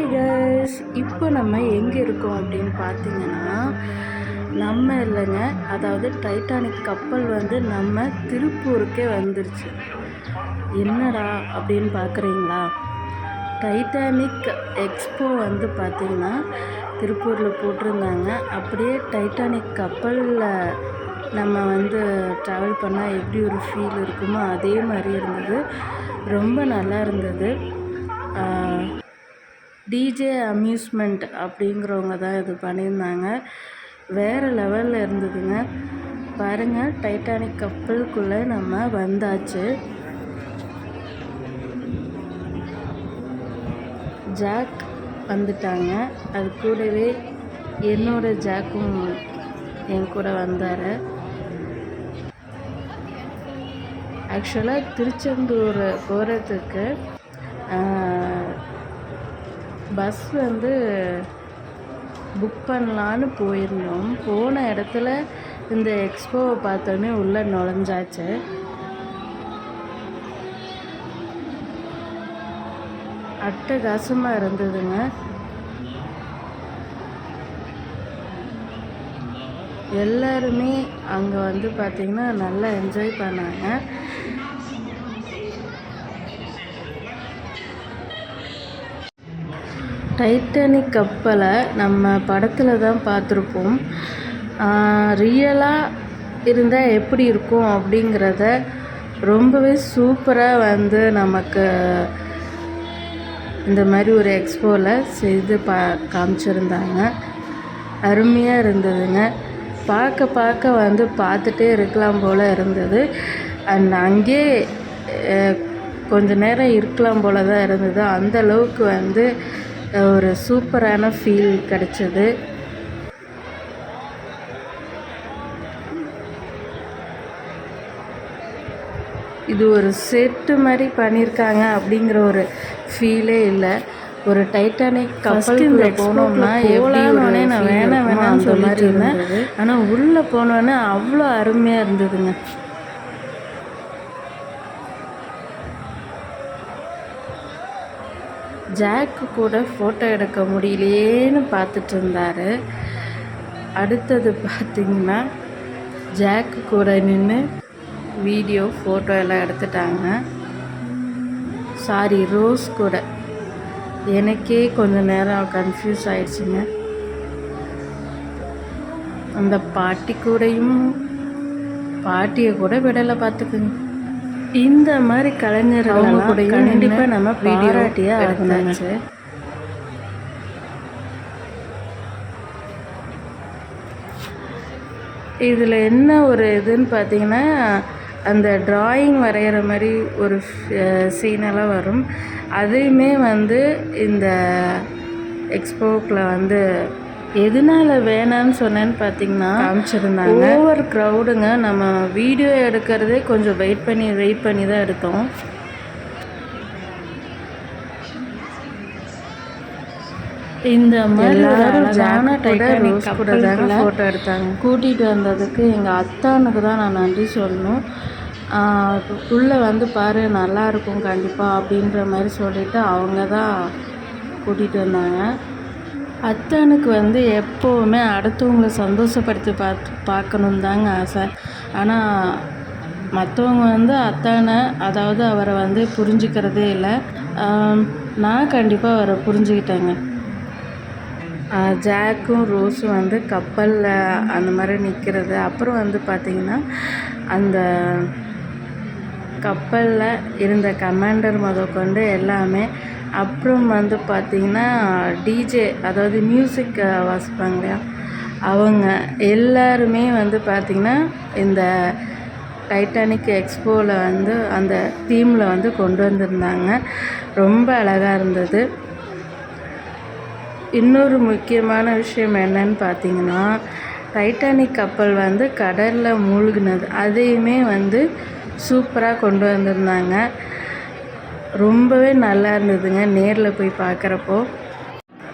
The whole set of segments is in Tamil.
ஹாய் கைஸ் இப்போ நம்ம எங்கே இருக்கோம் அப்படின்னு பார்த்தீங்கன்னா நம்ம இல்லைங்க. அதாவது டைட்டானிக் கப்பல் வந்து நம்ம திருப்பூருக்கே வந்துருச்சு. என்னடா அப்படின்னு பார்க்குறீங்களா? டைட்டானிக் எக்ஸ்போ வந்து பார்த்திங்கன்னா திருப்பூரில் போட்டிருந்தாங்க. அப்படியே டைட்டானிக் கப்பலில் நம்ம வந்து ட்ராவல் பண்ணால் எப்படி ஒரு ஃபீல் இருக்குமோ அதே மாதிரி இருந்தது. ரொம்ப நல்லா இருந்தது. டிஜே அம்யூஸ்மெண்ட் அப்படிங்கிறவங்க தான் இது பண்ணியிருந்தாங்க. வேறு லெவலில் இருந்ததுங்க. பாருங்கள் டைட்டானிக் கப்பலுக்குள்ளே நம்ம வந்தாச்சு. ஜாக் வந்துட்டாங்க. அது கூடவே என்னோட ஜாக்கும் என் கூட வந்தார். ஆக்சுவலாக திருச்செந்தூர் போகிறதுக்கு பஸ் வந்து புக் பண்ணலான்னு போயிருந்தோம். போன இடத்துல இந்த எக்ஸ்போவை பார்த்தோன்னே உள்ளே நுழைஞ்சாச்சு. அட்டகாசமாக இருந்ததுங்க. எல்லாருமே அங்கே வந்து பார்த்திங்கன்னா நல்லா என்ஜாய் பண்ணாங்க. டைட்டானிக் கப்பலை நம்ம படத்தில் தான் பார்த்துருப்போம். ரியலாக இருந்தால் எப்படி இருக்கும் அப்படிங்கிறத ரொம்பவே சூப்பராக வந்து நமக்கு இந்த மாதிரி ஒரு எக்ஸ்போவில் செய்து பா காமிச்சிருந்தாங்க. அருமையாக இருந்ததுங்க. பார்க்க பார்க்க வந்து பார்த்துட்டே இருக்கலாம் போல் இருந்தது. அண்ட் அங்கேயே கொஞ்ச நேரம் இருக்கலாம் போல் தான் இருந்தது. அந்த அளவுக்கு வந்து ஒரு சூப்பரான ஃபீல் கிடச்சிது. இது ஒரு செட்டு மாதிரி பண்ணியிருக்காங்க அப்படிங்கிற ஒரு ஃபீலே இல்லை. ஒரு டைட்டானிக் கப்பலுக்குள்ளே போனோம்னா எவ்வளோனே நான் வேணாம் வேணாம் அந்த மாதிரி இருந்தேன் ஆனால் உள்ளே போனோன்னே அவ்வளோ அருமையாக இருந்ததுங்க. ஜாக்கு கூட ஃபோட்டோ எடுக்க முடியலையேன்னு பார்த்துட்டு இருந்தார் அடுத்தது பார்த்திங்கன்னா ஜாக்கு கூட நின்று வீடியோ ஃபோட்டோ எல்லாம் எடுத்துட்டாங்க. சாரி ரோஸ் கூட. எனக்கே கொஞ்சம் நேரம் கன்ஃபியூஸ் ஆயிடுச்சுங்க. அந்த பாட்டி கூடையும் பாட்டியை கூட விடலை பார்த்துக்குங்க. இந்த மாதிரி கலைஞர்கள் கூட கண்டிப்பாக நம்ம பாராட்டியாக ஆகணுச்சு இதில் என்ன ஒரு இதுன்னு பார்த்தீங்கன்னா அந்த ட்ராயிங் வரைகிற மாதிரி ஒரு சீனெல்லாம் வரும். அதையுமே வந்து இந்த எக்ஸ்போக்கில் வந்து எதனால் வேணான்னு சொன்னேன்னு பார்த்தீங்கன்னா காமிச்சிருந்தாங்க. ஓவர் க்ரௌடுங்க நம்ம வீடியோ எடுக்கிறதே கொஞ்சம் வெயிட் பண்ணி வெயிட் பண்ணி தான் எடுத்தோம். இந்த மாதிரி அழகான டைட்டானிக் கூட தாங்க ஃபோட்டோ எடுத்தாங்க. கூட்டிகிட்டு வந்ததுக்கு எங்கள் அத்தானுக்கு தான் நான் நன்றி சொல்லணும். உள்ளே வந்து பாரு நல்லாயிருக்கும் கண்டிப்பாக அப்படின்ற மாதிரி சொல்லிவிட்டு அவங்க தான் கூட்டிகிட்டு வந்தாங்க. அத்தானுக்கு வந்து எப்போவுமே அடுத்தவங்களை சந்தோஷப்படுத்தி பார்த்து பார்க்கணுன்னு தாங்க ஆசை. ஆனால் மற்றவங்க வந்து அத்தானை அதாவது அவரை வந்து புரிஞ்சுக்கிறதே இல்லை. நான் கண்டிப்பாக அவரை புரிஞ்சுக்கிட்டேங்க. ஜாக்கும் ரோஸும் வந்து கப்பலில் அந்த மாதிரி நிற்கிறது அப்புறம் வந்து பார்த்திங்கன்னா அந்த கப்பலில் இருந்த கமாண்டர் முதற்கொண்டு எல்லாமே அப்புறம் வந்து பார்த்திங்கன்னா டிஜே அதாவது மியூசிக் வாசிப்பாங்க இல்லையா அவங்க எல்லாருமே வந்து பார்த்திங்கன்னா இந்த டைட்டானிக் எக்ஸ்போவில் வந்து அந்த தீமில் வந்து கொண்டு வந்திருந்தாங்க. ரொம்ப அழகாக இருந்தது. இன்னொரு முக்கியமான விஷயம் என்னன்னு பார்த்தீங்கன்னா டைட்டானிக் கப்பல் வந்து கடலில் மூழ்கினது. அதையுமே வந்து சூப்பராக கொண்டு வந்திருந்தாங்க. ரொம்பவே நல்லா இருந்ததுங்க நேரில் போய் பார்க்குறப்போ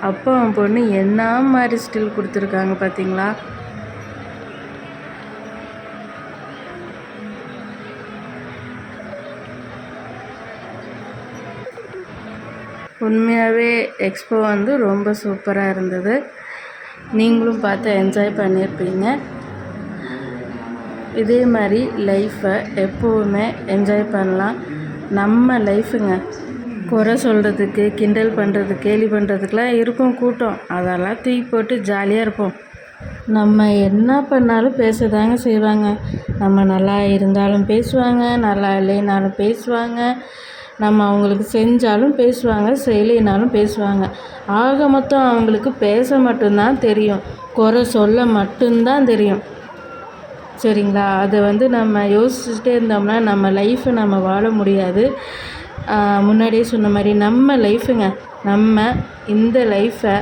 அப்போ அவன் பொண்ணு என்ன மாதிரி ஸ்டில் கொடுத்துருக்காங்க பார்த்தீங்களா உண்மையாகவே எக்ஸ்போ வந்து ரொம்ப சூப்பராக இருந்தது. நீங்களும் பார்த்து என்ஜாய் பண்ணியிருப்பீங்க இதே மாதிரி லைஃப்பை எப்போவுமே என்ஜாய் பண்ணலாம். நம்ம லைஃபுங்க குறை சொல்கிறதுக்கு கிண்டல் பண்ணுறது கேலி பண்ணுறதுக்கெலாம் இருக்கும் கூட்டம். அதெல்லாம் தூக்கி போட்டு ஜாலியாக இருப்போம். நம்ம என்ன பண்ணாலும் பேச தாங்க செய்வாங்க. நம்ம நல்லா இருந்தாலும் பேசுவாங்க நல்லா இல்லைனாலும் பேசுவாங்க. நம்ம அவங்களுக்கு செஞ்சாலும் பேசுவாங்க செய்யலைனாலும் பேசுவாங்க. ஆக மொத்தம் அவங்களுக்கு பேச மட்டும்தான் தெரியும். குறை சொல்ல மட்டும்தான் தெரியும். சரிங்களா? அதை வந்து நம்ம யோசிச்சுட்டே இருந்தோம்னா நம்ம லைஃப்பை நம்ம வாழ முடியாது. முன்னாடியே சொன்ன மாதிரி நம்ம லைஃபுங்க நம்ம இந்த லைஃப்பை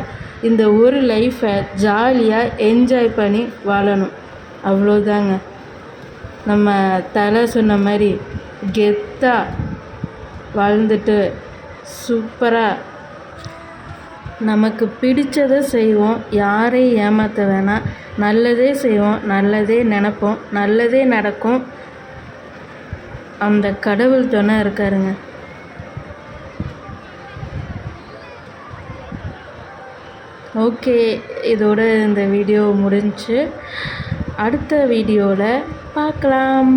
இந்த ஒரு லைஃப்பை ஜாலியாக என்ஜாய் பண்ணி வாழணும். அவ்வளோதாங்க நம்ம தலை சொன்ன மாதிரி கெத்தாக வாழ்ந்துட்டு சூப்பராக நமக்கு பிடிச்சதை செய்வோம். யாரையும் ஏமாற்ற வேணாம். நல்லதே செய்வோம் நல்லதே நினப்போம் நல்லதே நடக்கும். அந்த கடவுள் துணை இருக்காருங்க. ஓகே இதோட இந்த வீடியோ முடிஞ்சு அடுத்த வீடியோவில் பார்க்கலாம்.